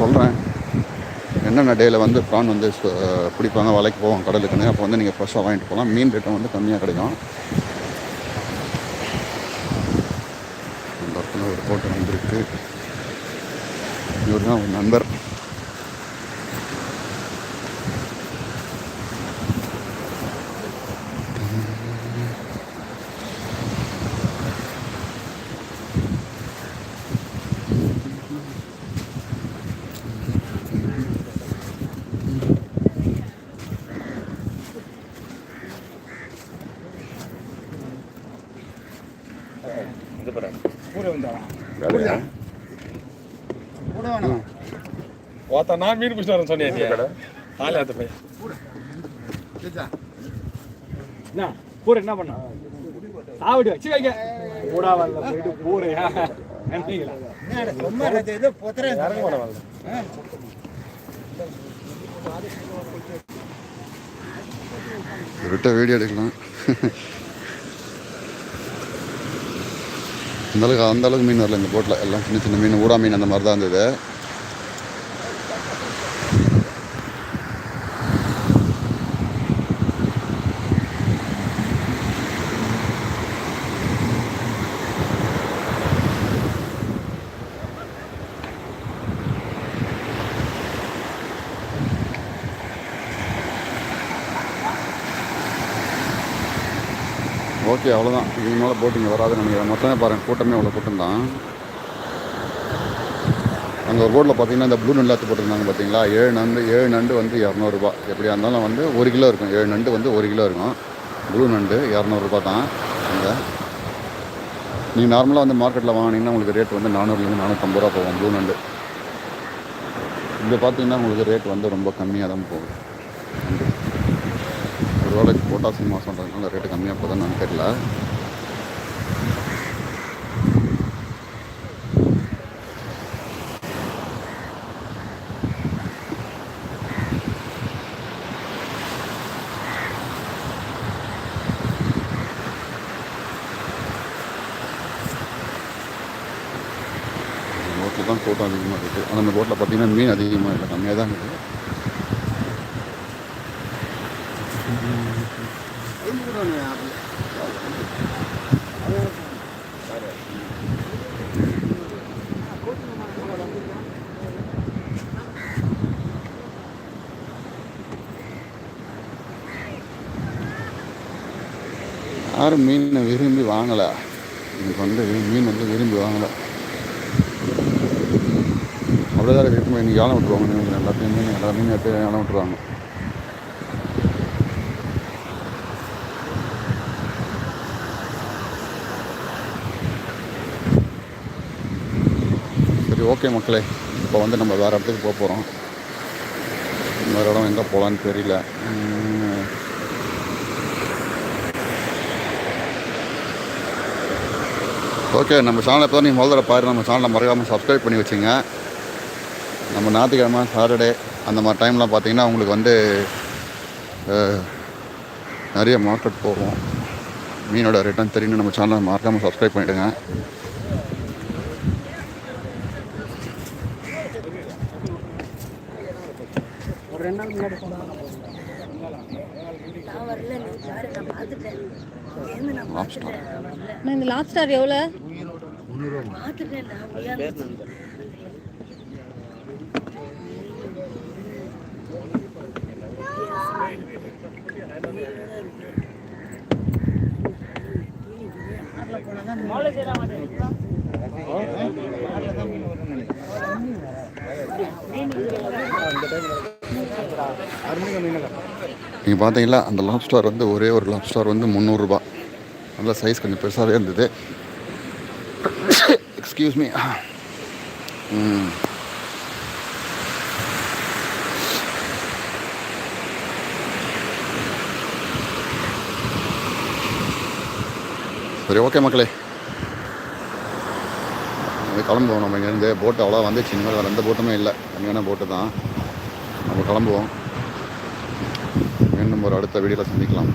சொல்கிறேன் என்னென்ன டேயில் வந்து ப்ரான் வந்து பிடிப்பாங்க வலைக்கு போவோம் கடலுக்குன்னு அப்போ வந்து நீங்கள் ஃப்ரெஷ்ஷாக வாங்கிட்டு போகலாம் மீன் ரேட்டும் வந்து கம்மியாக கிடைக்கும். அந்த இடத்துல ஒரு போட்டு வந்திருக்கு இவர் தான் ஒரு நண்பர். வேலையா ஓத்தா நான் மீன் பிடிச்சிட்டு சொன்னேன் தாலி என்ன என்ன சாவிடு வச்சு வைக்க கூடா வரல போயிட்டு பூரையா விட்ட வீடியோ எடுக்கலாம். அந்தளவுக்கு அந்தளவுக்கு அந்த அளவுக்கு மீன் வரல. இந்த போட்டில் எல்லாம் சின்ன சின்ன மீன் ஊடா மீன் அந்த மாதிரி தான் இருந்தது. ஓகே அவ்வளோதான் இதுக்கு மேலே போட்டிங்க வராதுன்னு நினைக்கிறேன். மொத்தமே பாருங்கள் கூட்டமே அவ்வளோ கூட்டம் தான் அங்கே ஒரு போட்டில் பார்த்தீங்கன்னா இந்த ப்ளூ நண்டு போட்டிருந்தாங்க பார்த்தீங்களா ஏழு நண்டு ஏழு நண்டு வந்து இரநூறுபா எப்படியா இருந்தாலும் வந்து ஒரு கிலோ இருக்கும். ஏழு நண்டு வந்து ஒரு கிலோ இருக்கும். ப்ளூ நண்டு இரநூறுபா தான். அங்கே. நீங்கள் நார்மலாக வந்து மார்க்கெட்டில் வாங்கினீங்கன்னா உங்களுக்கு ரேட் வந்து நானூறுலேருந்து நானூற்றம்பது ரூபா போகும் ப்ளூ நண்டு. இங்கே பார்த்தீங்கன்னா உங்களுக்கு ரேட் வந்து ரொம்ப கம்மியாக தான் போகும். நண்டு ஒருவேளை போட்டாசி மாதம்ன்றதுனால ரேட்டு கம்மியாக போகுதுன்னு எனக்கு தெரியல. போட்டில் தான் கூட்டம் அதிகமாக இருக்குது ஆனால் அந்த போட்டில் பார்த்தீங்கன்னா மீன் அதிகமாக இல்லை கம்மியாக தான் இருக்குது. யாரும் மீனை விரும்பி வாங்கலை. எனக்கு வந்து மீன் வந்து விரும்பி வாங்கலை. அப்படியே தான் இன்றைக்கி ஏலம் விட்டுருவாங்க. நினைக்கிறேன் எல்லாத்தையும் மீன் எல்லா மீன் எப்பயும் ஏலம் விட்டுருவாங்க. சரி ஓகே மக்களே. இப்போ வந்து நம்ம வேறு இடத்துக்கு போக போகிறோம் வேறு இடம் எங்கே போகலான்னு தெரியல. ஓகே நம்ம சேனலை இப்போ நீங்கள் முதல்ல பாரு நம்ம சேனலை மறக்காமல் சப்ஸ்கிரைப் பண்ணி வச்சுங்க. நம்ம ஞாயிற்றுக்கிழமை சாட்டர்டே அந்த மாதிரி டைம்லாம் பார்த்தீங்கன்னா உங்களுக்கு வந்து நிறைய மார்க்கெட் போகும். மீனோட ரிட்டர்ன் தெரியும் நம்ம சேனலை மறக்காமல் சப்ஸ்கிரைப் பண்ணிவிடுங்க நான் இந்த லாப் ஸ்டார் எவ்வளோ நீங்கள் பார்த்தீங்களா அந்த லாப்ஸ்டார் வந்து ஒரே ஒரு லாப்ஸ்டார் வந்து முந்நூறுரூபா நல்ல சைஸ் கொஞ்சம் பெருசாகவே இருந்தது. எக்ஸ்கியூஸ் மீ ம் சரி ஓகே மக்களே. கிளம்புவோம். நம்ம இங்கேருந்து போட்டு அவ்வளோ வந்துச்சு இனிமேல் வேறு எந்த போட்டுமே இல்லை. கம்மியான போட்டு தான். நம்ம கிளம்புவோம். மீண்டும் ஒரு அடுத்த வீடியோவில் சந்திக்கலாம்.